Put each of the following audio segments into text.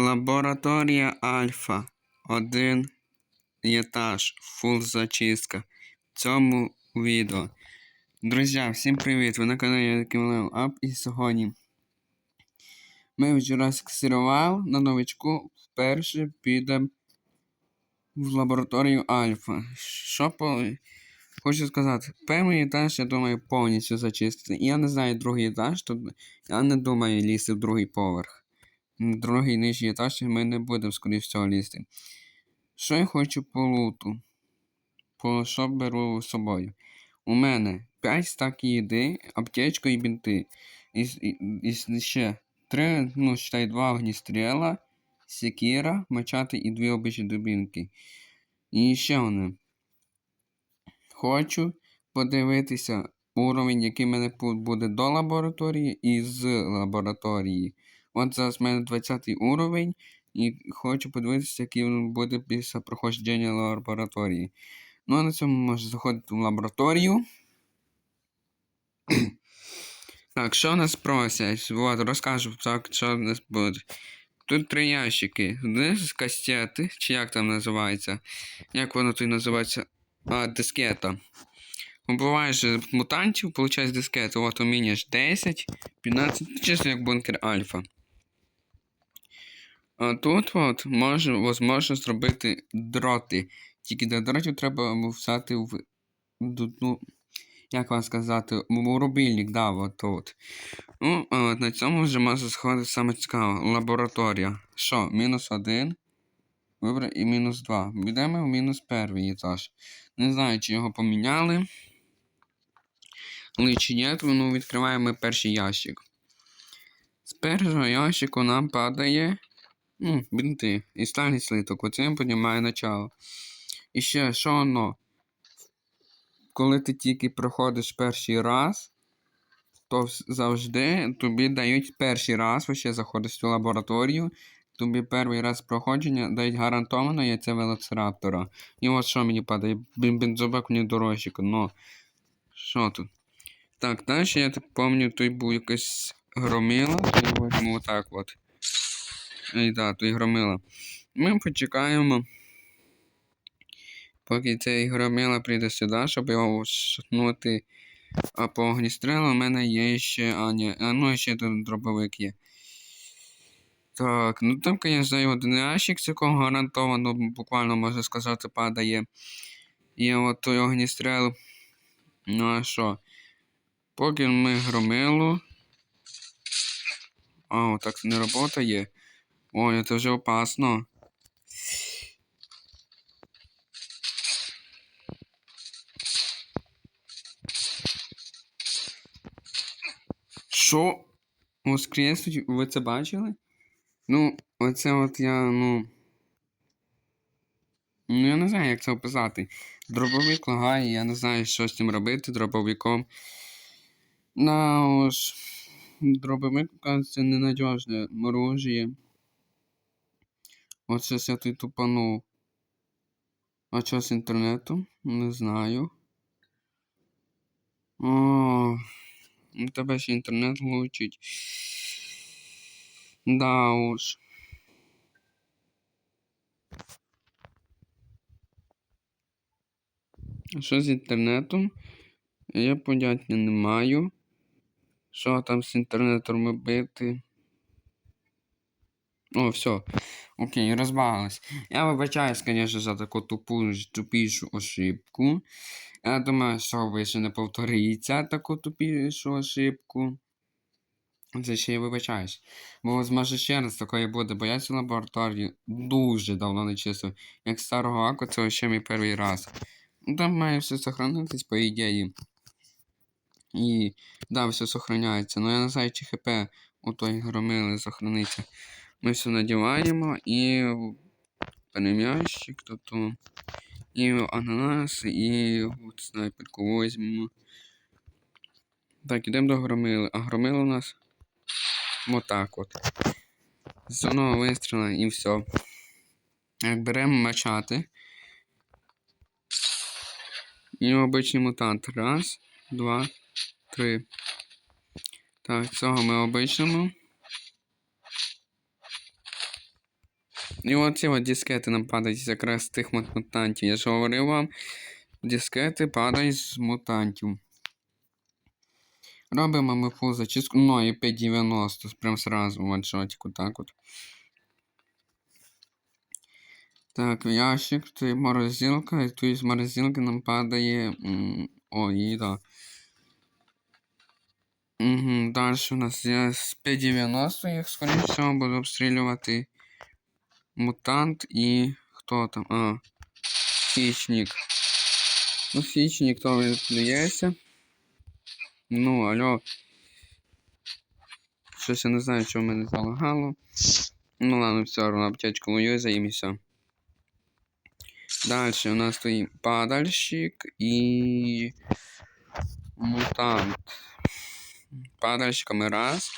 Лабораторія Альфа. Один етаж. Фул зачистка. В цьому відео. Друзі, всім привіт! Ви на каналі Level Up і сьогодні ми в Jurassic Serial на новичку вперше підемо в лабораторію Альфа. Що по... Хочу сказати, перший етаж, я думаю, повністю зачистити. Я не знаю другий етаж, то я не думаю лізти в другий поверх. Другий нижній етаж ми не будемо, скоріш всього, лізти. Що я хочу по луту? По що беру з собою? У мене 5 стак їди, аптечка і бінти. І, і, і ще 3, ну, считай, 2 огністріла, секіра, мачати і 2 обичні дубінки. І ще одне. Хочу подивитися уровень, який в мене буде до лабораторії і з лабораторії. От зараз в мене 20 уровень, і хочу подивитися, який він буде після проходження лабораторії. Ну, а на цьому можна заходити в лабораторію. так, що нас просять? Вот, розкажу, так, що в нас буде. Тут три ящики. З кастети, чи як там називається? Як воно тут називається? А, дискета. Убиваєш мутантів, получаєш дискету. От умінняш 10, 15, чисто як бункер альфа. А тут от може, можна зробити дроти. Тільки для дротів треба взяти в. Ну, як вам сказати, в рубільник, да, от тут. Ну, от на цьому вже може сходити саме цікаво. Лабораторія. Що, мінус один. Вибрав і мінус 2. Йдемо в мінус перший етаж. Не знаю, чи його поміняли. Але чи ні, ну відкриваємо перший ящик. З першого ящику нам падає. Ну, бінти. І стальний слиток. Оцим піднімає начало. І ще що воно? Коли ти тільки проходиш перший раз, то завжди тобі дають перший раз, ще заходиш в лабораторію, тобі перший раз проходження дають гарантовано яйце велоцираптора. І от що мені падає? Бензобак мені дорожчик, ну. Що тут? Так, далі я так пам'ятаю, той був якась громила, то я возьму отак от. І да, той громила. Ми почекаємо. Поки цей громила прийде сюди, щоб його шатнути. А по огністрелу в мене є ще. А, ні, а ну ще тут дробовик є. Так, ну там, звісно, є один ящик, з якого гарантовано, буквально можна сказати, падає. І от той огністрел. Ну а що? Поки ми громилу. А, так не працює. Ой, це вже опасно. Що? Воскреснуть? Ви це бачили? Ну, оце от я, ну. Ну, я не знаю, як це описати. Дробовик лагає, я не знаю, що з цим робити дробовиком. Ну, ж, дробовик, кажется, ненадежне оружие. От зараз я тут тупанув. А що з інтернету? Не знаю. О, у тебе ще інтернет влучить. Да уж. А що з інтернетом? Я поняття не маю. Що там з інтернетом робити? О, все. Окей, розбагалась. Я вибачаюсь, звісно, за таку тупу тупішу ошибку. Я думаю, що більше не повториться таку тупішу ошибку. Це ще я вибачаюсь. Бо зможе ще раз такої буде, бо я цю лабораторію дуже давно не чистив. Як старого аку, це ще мій перший раз. Там має все сохранитись, по ідеї. І да, все сохраняється. Ну я не знаю, чи ХП у той громили сохраниться. Ми все надіваємо і перем'ящик, тобто і ананас, і от снайперку возьмемо. Так, ідемо до громили. А громила у нас отак от. З одного вистріла і все. Як беремо мачати. І обичний мутант. Раз, два, три. Так, цього ми обичному. І оці от дискети нам падають якраз з тих мутантів. Я ж говорив вам, дискети падають з мутантів. Робимо ми фул зачистку. Ну і 590 прям сразу ваншотику, так от. Так, ящик, це морозилка, і тут з морозилки нам падає. О, їда. Угу, далі у нас є з 590, їх скоріше всього буду обстрілювати. Мутант і. хто там? А. Хищник. Ну, хищник то відплюється. Ну, алло. Щось я не знаю, що в мене залагало. Ну ладно, все одно аптечку і все. Дальше у нас стоїть падальщик і мутант. Падальщика ми раз.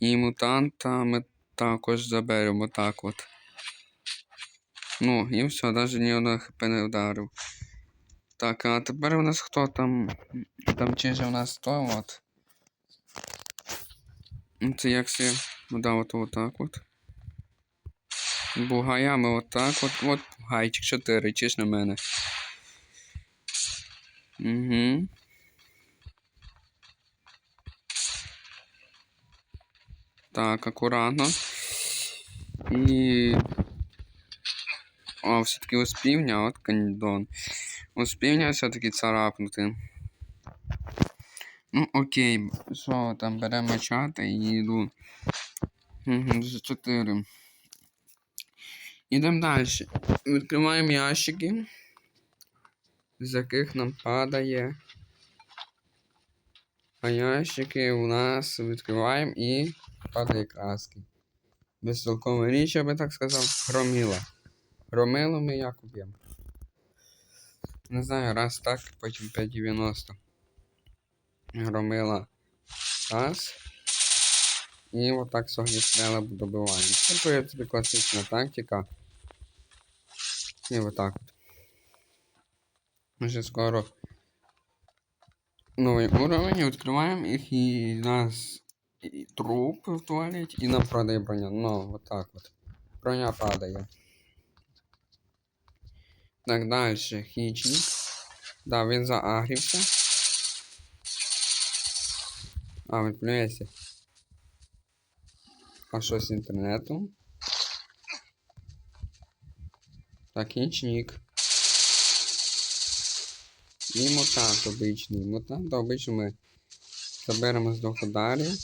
І мутанта ми також заберемо так от. Ну, і все, навіть ні одного хп не вдарив. Так, а тепер у нас хто там? Там чиже у нас то от. Ну, Це як все. Да, от отак от. Бугаями отак от. От гайчик 4, чиш на мене. Угу. Так, акуратно. І. О, все-таки успівня, от кандон. Успівня все-таки царапнути. Ну, окей, що там беремо мачати і йду. За 4. Ідемо далі. Відкриваємо ящики, з яких нам падає. А ящики у нас відкриваємо і падає краски. Безтолкова річ, я би так сказав, громіла. Громило ми як уб'ємо. Не знаю, раз так, потім 5,90. Громила раз. І отак согністрела добиваємо. Це в принципі класична тактика. І отак от. Вже скоро новий уровень, відкриваємо їх і нас і труп в туалеті, і нам падає броня. Ну, отак от. Броня падає. Так, далі. Хічник. Да, він заагрівся. А, він плюється. А що з інтернетом? Так, хічник. І мутант обичний. Мутант обично ми заберемо з двох ударів.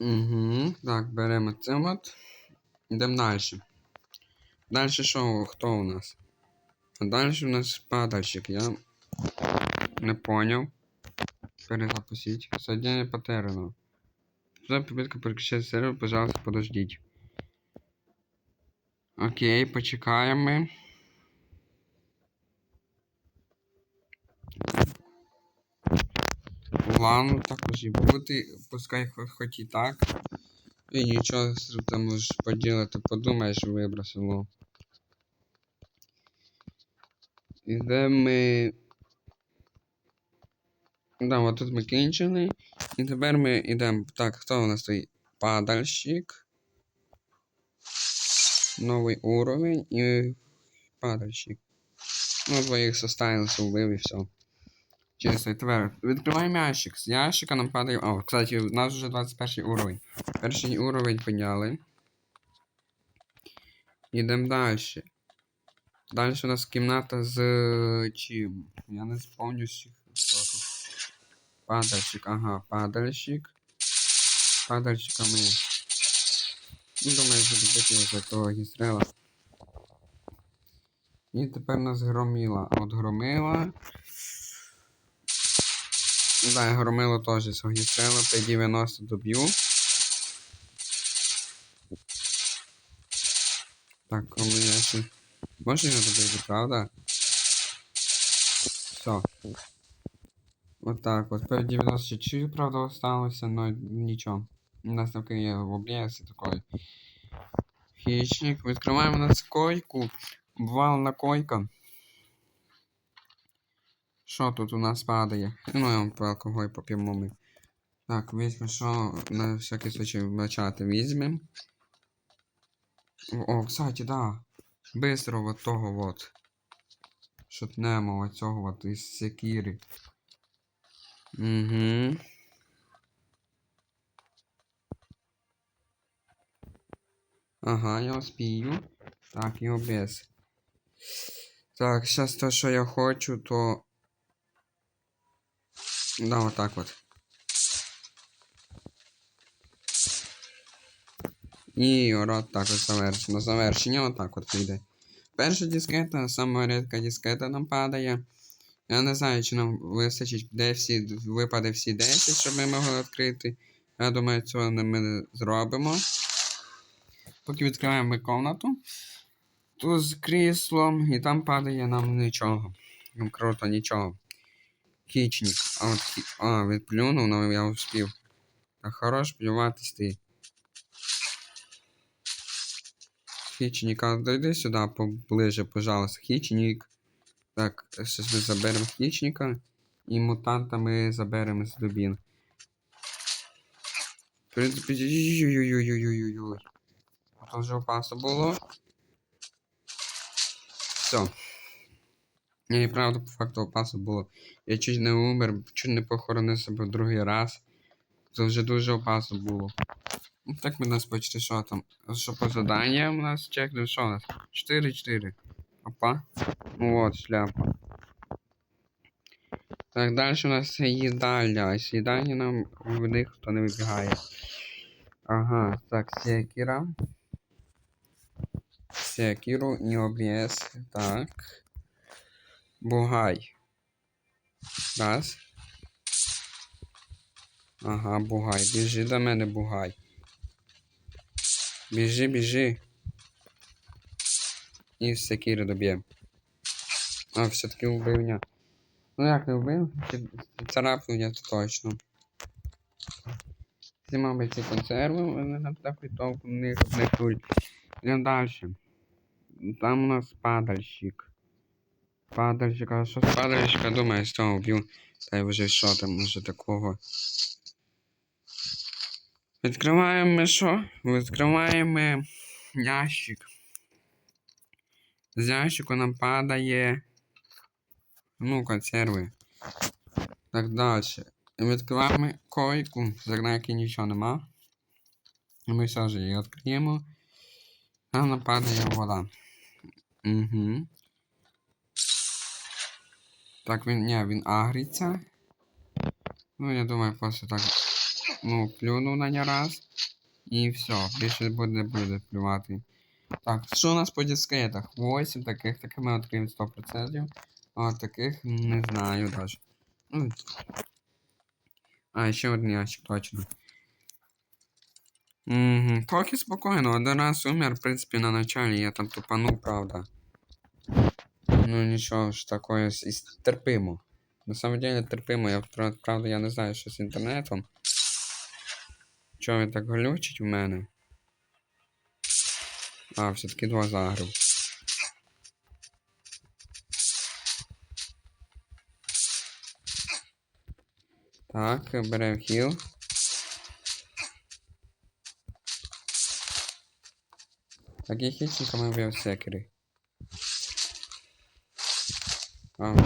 Угу. Так, беремо це от. Йдемо далі. Далі що? Хто у нас? А далі у нас падальщик. Я не понял. Перезапустить. Соединение потеряно. За попытка переключать сервер, пожалуйста, подождите. Окей, почекаємо ми. Ладно, так може і бути. Пускай хо- хоч і так. І нічого там можеш поділити, подумаєш, вибросило. Ідемо ми. Да, от тут ми кінчили. І тепер ми йдемо. Так, хто у нас стоїть? Падальщик. Новий уровень і падальщик. Ну, двоїх составилися, вбив і все. Чисто, тепер відкриваємо ящик. З ящика нам падає. О, кстати, у нас вже 21 уровень. Перший уровень підняли. Йдемо далі. Далі у нас кімната з чим? Я не спомню всіх. Падальщик, ага, падальщик. Падальщика ми. Ну, думаю, що добити вже того гістрела. І тепер нас громіла. От громила. Да, я громило теж з огністрела, 590 доб'ю. Так, коли я ще... Можна його добити, правда? Все. Вот так вот. 590 чуть, правда, осталося, но нічого. У нас таки є облєс такой. Хищник. Відкриваємо нас койку. Обвалена койка. Що тут у нас падає? Ну, я вам по алкоголь поп'ємо ми. Так, візьмемо, що на всякий случай вбачати візьмемо. О, кстати, да. Быстро вот того вот. Шутнемо от цього от із секіри. Угу. Ага, я успію. Так, і обез. Так, сейчас то, що я хочу, то. Да, вот так вот. І от так от завершено. Завершення отак от піде. Перша дискета, сама рідка дискета нам падає. Я не знаю, чи нам вистачить, де всі випаде всі 10, щоб ми могли відкрити. Я думаю, цього ми не зробимо. Поки відкриваємо ми комнату. Тут з кріслом, і там падає нам нічого. Ну, круто, нічого. Хічник. А, от, хі- а відплюнув, але я успів. Так хорош плюватись ти. Хічник, а дойди сюди поближе, пожалуйста. Хічник. Так, зараз ми заберемо хічника. І мутанта ми заберемо з дубін. В принципі, ой-ой-ой-ой-ой-ой-ой. Вже опасно було. Все. Ні, і правда, по факту опасно було. Я чуть не умер, чуть не похоронив себе в другий раз. Це вже дуже опасно було. Ну так ми нас почти що там. Що по заданням у нас чекнув, що у нас? 4-4. Опа. Ну от, шляпа. Так, далі у нас їдальня. З їдальні нам в них хто не вибігає. Ага, так, секіра. Секіру, не об'єс. Так. Бугай. Раз. Ага, бугай. Біжи до мене, бугай. Біжи, біжи. І з секіри доб'є. А, все-таки вбив ня. Ну як не вбив? Царапнув я це точно. Мабуть, ці консерви, вони нам такий толку не не. Йдемо далі. Там у нас падальщик. Падальщик, а що з падальщика думає, з цього вб'ю. Та й вже що там, може такого. Відкриваємо що? Відкриваємо ящик. З ящику нам падає. Ну, консерви. Так далі. Відкриваємо койку, за якій нічого нема. Ми все ж її відкриємо. А нам вода. Угу. Так, він. Ні, він агриться. Ну, я думаю, просто так. Ну, плюнув на нього раз. І все, більше буде буде плювати. Так, що у нас по дискетах? 8 таких, таких ми відкриємо 100%. А таких не знаю даже. Ну. А, ще один ящик, точно. Угу. Поки спокійно, один раз умер, в принципі, на началі, я там тупанув, правда. Ну нічого ж такое, терпимо. На самом деле терпимо, я пра- правда я не знаю, що з інтернетом. Чого він так глючить у мене? А, все-таки два загрив. Так, беремо хіл. Так, і хітчиками вбив секері.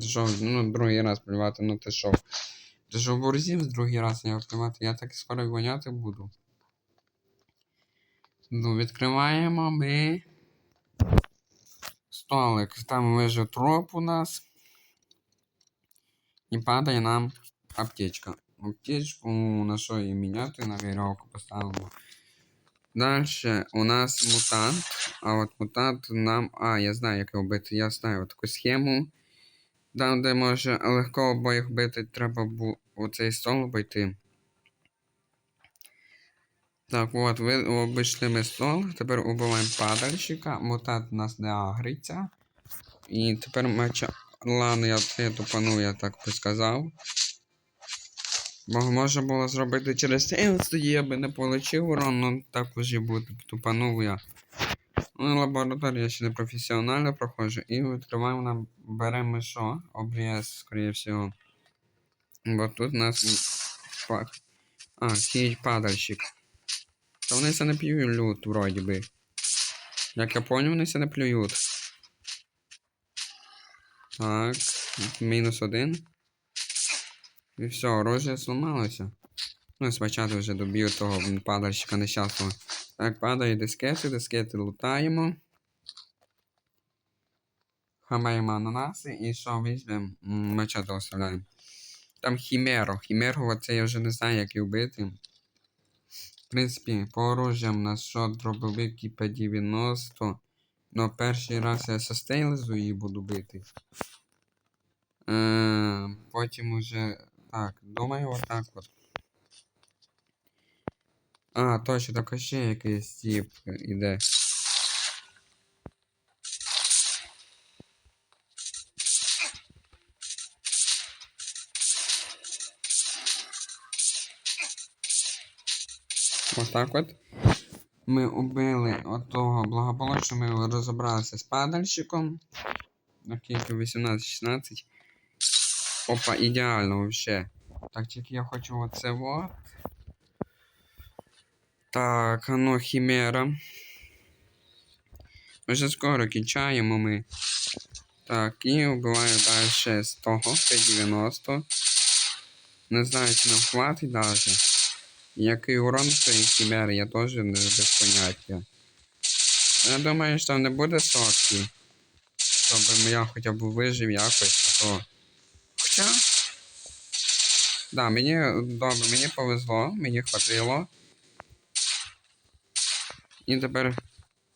Що, ну, другий раз плювати, ну ти що? Ти що борзів другий раз не плювати, я так скоро й воняти буду. Ну, відкриваємо ми. Столик. Там лежить троп у нас. І падає нам аптечка. Аптечку на що її міняти, на вірьовку поставимо. Далі у нас мутант. А от мутант нам. А, я знаю, як його бити. Я знаю таку схему. Там, де може легко обоїх бити, треба бу у цей стол обійти. Так, от, ви обійшли ми стол. Тепер убиваємо падальщика. Мутант у нас не агриться. І тепер меча. Ладно, я це тупану, я так би сказав. Бо можна було зробити через цей тоді я би не получив урон, ну так уже буде, тупанув я. Ну, лабораторію я ще не професіонально проходжу. І відкриваємо нам, беремо що? Обріз, скоріше всього. Бо тут у нас А, сіють падальщик. Та вони це не плюють, вроді би. Як я поняв, вони це не плюють. Так, мінус один. І все, оружие зламалося. Ну, спочатку вже доб'ю того падальщика нещасного. Так, падає дискети, дискети лутаємо. Хамаємо ананаси і що візьмемо? М, Мачете оставляємо. Там хімеро. Хімеро, це я вже не знаю, як її вбити. В принципі, по оружіям на що дробовик і П-90. Ну, перший раз я со стейлезу її буду бити. Е, потім уже. Так, думаю, отак от. А, точно, так ще якийсь тип іде. Отак от. Ми убили отого благополучно, ми розібралися з падальщиком. На кілька 18-16. Опа, ідеально вообще. Так, тільки я хочу оце вот. Так, а ну хімера. Вже скоро кінчаємо ми. Так, і вбиваю далі з того П-90. Не знаю, чи нам хватить даже. Який урон цієї хімери, я теж не без поняття. Я думаю, що там не буде сотки. Щоб я хоча б вижив якось, а то. Хоча. Да, мені добре, мені повезло, мені хватило. І тепер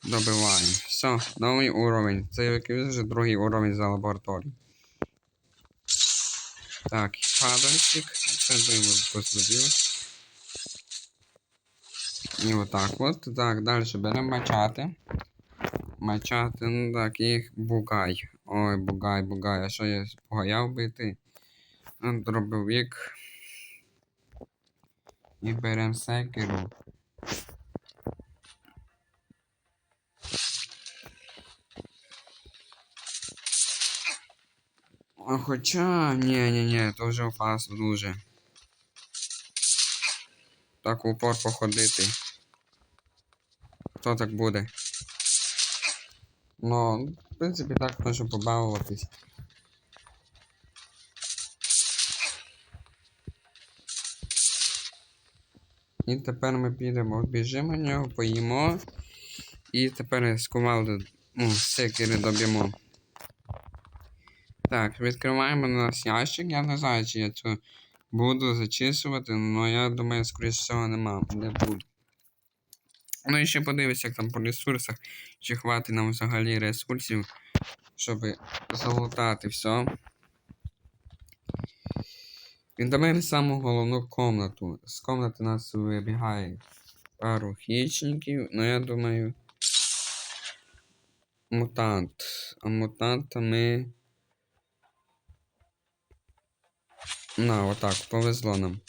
добиваємо. Все, новий уровень. Це якийсь вже другий уровень за лабораторію. Так, падальщик. Це послабив. І отак от. Так, далі беремо мачати. Мачати, ну так, їх бугай. Ой, бугай, бугай. А що я бугая вбити? Ну, Дробовик. І беремо секеру. А хоча, ні, ні, ні, то вже опасно дуже. Так упор походити. Хто так буде? Ну, в принципі, так можу побавитись. І тепер ми підемо, біжимо нього, поїмо. І тепер з команди, ну, доб'ємо. Так, відкриваємо наш ящик. Я не знаю, чи я це буду зачисувати, але я думаю, скоріше всього нема, не буду. Ну і ще подивися, як там по ресурсах, чи хватить нам взагалі ресурсів, щоб залутати все. Віддаємо саму головну комнату. З комнати нас вибігає пару хищників, ну я думаю. Мутант. А мутанта ми. На, отак, повезло нам.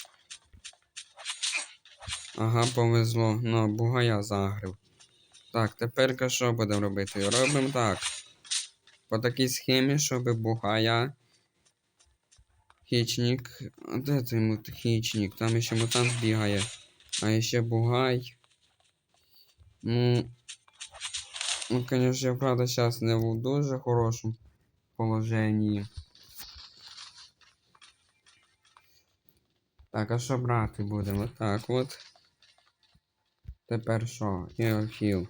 Ага, повезло. Ну, бугая загрив. Так, тепер що будемо робити? Робимо так. По такій схемі, щоб бугая. Хічник. А де цей мут... хічник? Там ще мутант бігає. А ще бугай. Ну. Ну, конечно, я правда зараз не в дуже хорошому положенні. Так, а що брати будемо? Так от. Тепер що? Геохіл.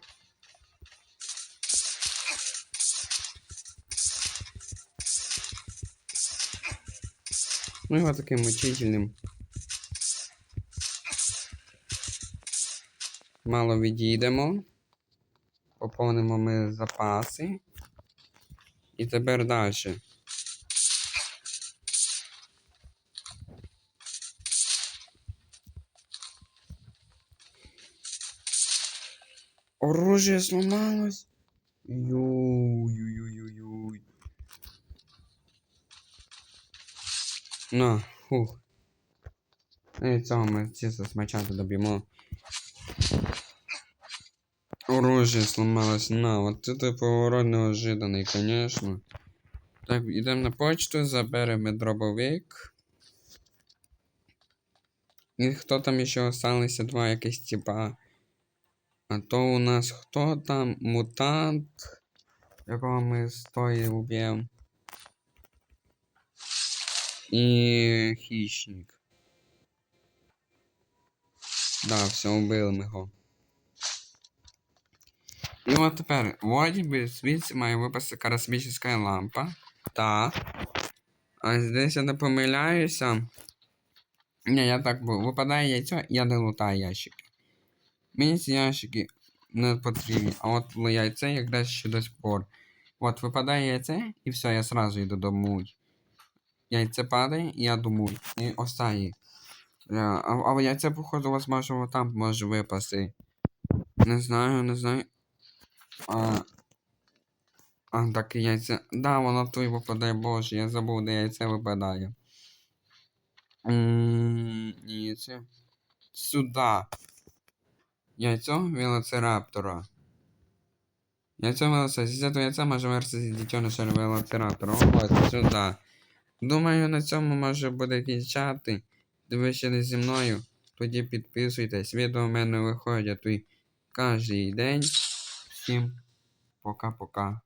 Ну його таким мучительним. Мало відійдемо. Поповнимо ми запаси. І тепер далі. Оружие сломалось. Ю-ю-ю-ю-ю. На, фух. І цього ми чисто смачати доб'ємо. Оружие сломалось. На, вот это поворот неожиданный, конечно. Так, йдемо на почту, заберемо дробовик. І хто там ще осталися два якісь типа. А то у нас хто там? Мутант, якого ми стої уб'ємо. І хищник. Да, все, убили ми його. І от тепер, вроді би, звідси має випасти космічна лампа. Так. А здесь я не помиляюся. Ні, я так був. Випадає яйцо, я не лутаю ящики. Мені ці ящики не потрібні. А от яйце якраз ще до сих пор. От випадає яйце, і все, я сразу йду домой. Яйце падає, і я думаю. І останнє. Е, А, а яйце, походу, у вас може там може випасти. Не знаю, не знаю. А, а так і яйце. Да, воно тут випадає, боже, я забув, де яйце випадає. М, Ні, це. Сюда. Яйцо велоцираптора. Яйцо велоцираптора. З яйця може вирости дитяніша велоцираптора. Ось сюди. Думаю, на цьому може буде кінчати. не зі мною. Тоді підписуйтесь. Відео в мене виходять кожен день. Всім пока-пока.